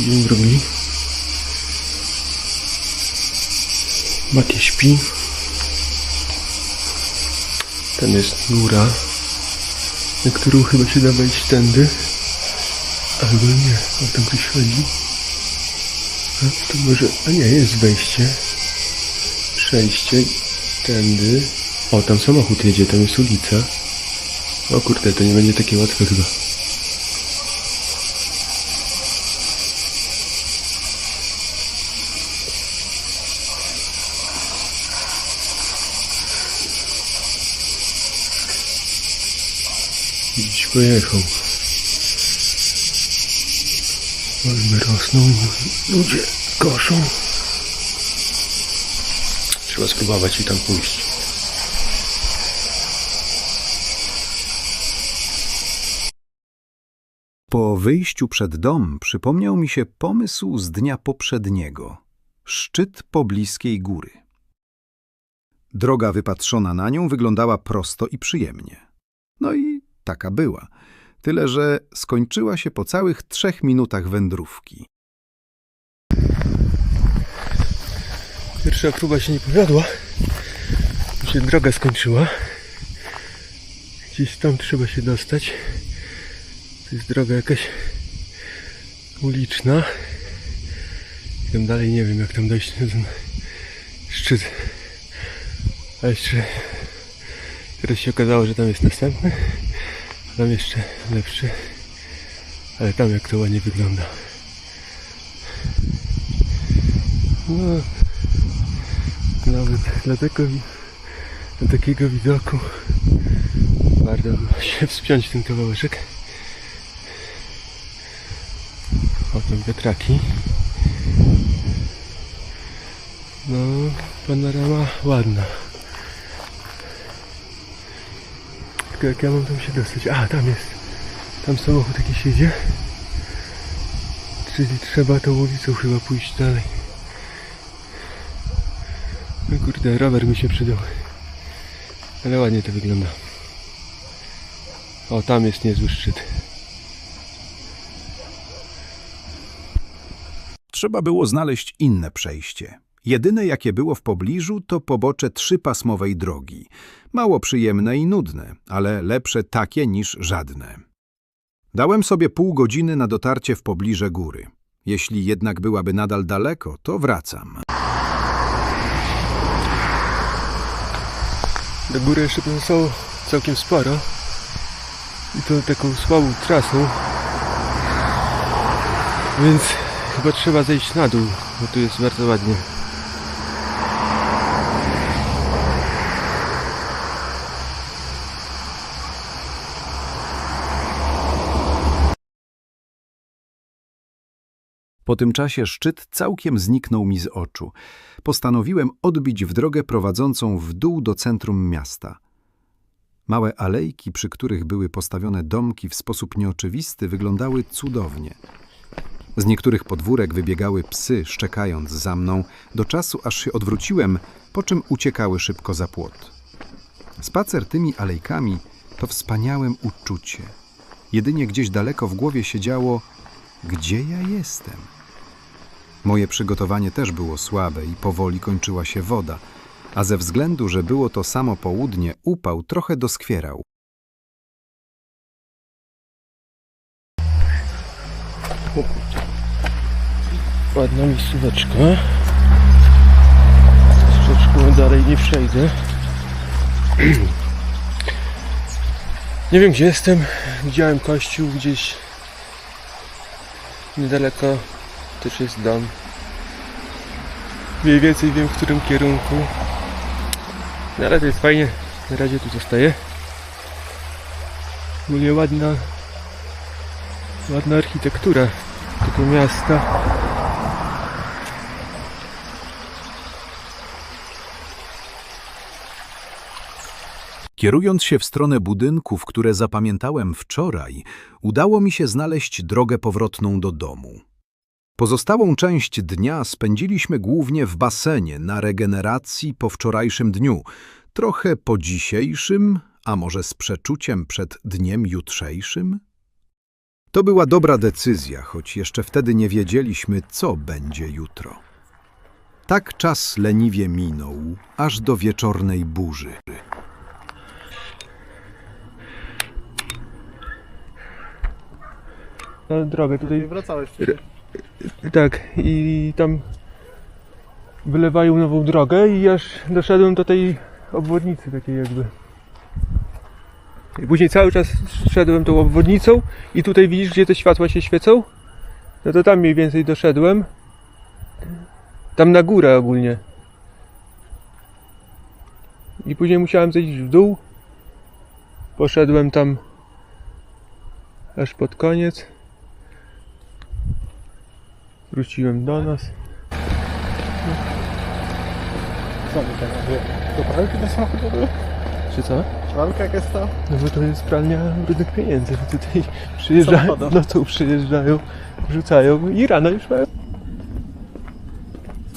Dzień drugi. Maki śpi. Tam jest góra, na którą chyba się da wejść tędy. Albo nie, o tam ktoś chodzi. A to może, a nie, jest wejście. Przejście tędy. O, tam samochód jedzie, tam jest ulica. O kurde, to nie będzie takie łatwe chyba. Gdzieś pojechał. Palmy rosną, ludzie koszą. Trzeba spróbować i tam pójść. Po wyjściu przed dom przypomniał mi się pomysł z dnia poprzedniego. Szczyt pobliskiej góry. Droga wypatrzona na nią wyglądała prosto i przyjemnie. No i taka była. Tyle, że skończyła się po całych trzech minutach wędrówki. Pierwsza próba się nie powiodła. Mi się droga skończyła. Gdzieś tam trzeba się dostać. To jest droga jakaś uliczna. I tam dalej nie wiem jak tam dojść na ten szczyt. A jeszcze teraz się okazało, że tam jest następny. Tam jeszcze lepszy. Ale tam jak to ładnie wygląda. No, nawet dla, tego, dla takiego widoku warto się wspiąć ten kawałeczek. O, tam wiatraki. No, panorama ładna. Tylko jak ja mam tam się dostać? A, tam jest. Tam samochód jakiś jedzie. Czyli trzeba tą ulicą chyba pójść dalej. No kurde, rower mi się przydał. Ale ładnie to wygląda. O, tam jest niezły szczyt. Trzeba było znaleźć inne przejście. Jedyne, jakie było w pobliżu, to pobocze trzypasmowej drogi. Mało przyjemne i nudne, ale lepsze takie niż żadne. Dałem sobie pół godziny na dotarcie w pobliże góry. Jeśli jednak byłaby nadal daleko, to wracam. Do góry jeszcze pozostało całkiem sporo. I to taką słabą trasą. Więc chyba trzeba zejść na dół, bo tu jest bardzo ładnie. Po tym czasie szczyt całkiem zniknął mi z oczu. Postanowiłem odbić w drogę prowadzącą w dół do centrum miasta. Małe alejki, przy których były postawione domki w sposób nieoczywisty, wyglądały cudownie. Z niektórych podwórek wybiegały psy, szczekając za mną, do czasu aż się odwróciłem, po czym uciekały szybko za płot. Spacer tymi alejkami to wspaniałe uczucie. Jedynie gdzieś daleko w głowie siedziało, gdzie ja jestem? Moje przygotowanie też było słabe i powoli kończyła się woda, a ze względu, że było to samo południe, upał trochę doskwierał. Ładna miejscóweczka. Troszeczkę dalej nie przejdę. Nie wiem gdzie jestem. Widziałem kościół gdzieś niedaleko. Też jest dom. Mniej więcej wiem w którym kierunku. No ale to jest fajnie. Na razie tu zostaję. Ogólnie ładna ładna architektura tego miasta. Kierując się w stronę budynków, które zapamiętałem wczoraj, udało mi się znaleźć drogę powrotną do domu. Pozostałą część dnia spędziliśmy głównie w basenie na regeneracji po wczorajszym dniu, trochę po dzisiejszym, a może z przeczuciem przed dniem jutrzejszym? To była dobra decyzja, choć jeszcze wtedy nie wiedzieliśmy, co będzie jutro. Tak czas leniwie minął, aż do wieczornej burzy. Na drogę tutaj. wracałeś wcześniej. Tak, i tam wylewają nową drogę i aż doszedłem do tej obwodnicy takiej jakby. I później cały czas szedłem tą obwodnicą i tutaj widzisz, gdzie te światła się świecą? No to tam mniej więcej doszedłem. Tam na górę ogólnie. I później musiałem zejść w dół. Poszedłem tam aż pod koniec. Wróciłem do nas. Co mi tak? To pralki do samochodu? Czy co? Pralka jak jest to? No bo to jest pralnia brudnych pieniędzy. Tutaj przyjeżdżają, no to przyjeżdżają, rzucają i rano już mają.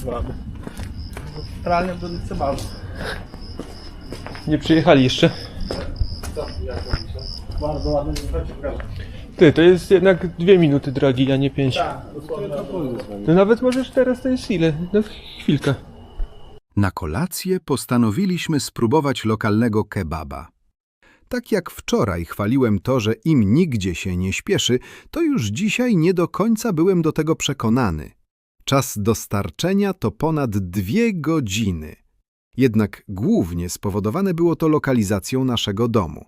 Mamy. Pralnia do Cebalu. Nie przyjechali jeszcze. Co? Jak to? Bardzo ładny, pokażę. Ty, to jest jednak dwie minuty drogi, a nie pięć. Tak. No nawet możesz teraz, to jest ile? No chwilkę. Na kolację postanowiliśmy spróbować lokalnego kebaba. Tak jak wczoraj chwaliłem to, że im nigdzie się nie śpieszy, to już dzisiaj nie do końca byłem do tego przekonany. Czas dostarczenia to ponad dwie godziny. Jednak głównie spowodowane było to lokalizacją naszego domu.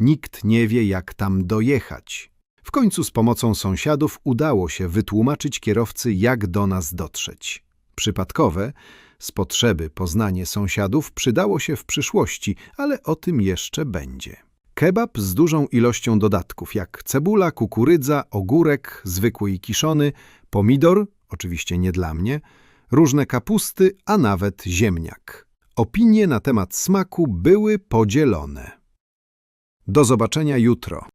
Nikt nie wie, jak tam dojechać. W końcu z pomocą sąsiadów udało się wytłumaczyć kierowcy, jak do nas dotrzeć. Przypadkowe, z potrzeby poznanie sąsiadów przydało się w przyszłości, ale o tym jeszcze będzie. Kebab z dużą ilością dodatków, jak cebula, kukurydza, ogórek, zwykły i kiszony, pomidor, oczywiście nie dla mnie, różne kapusty, a nawet ziemniak. Opinie na temat smaku były podzielone. Do zobaczenia jutro.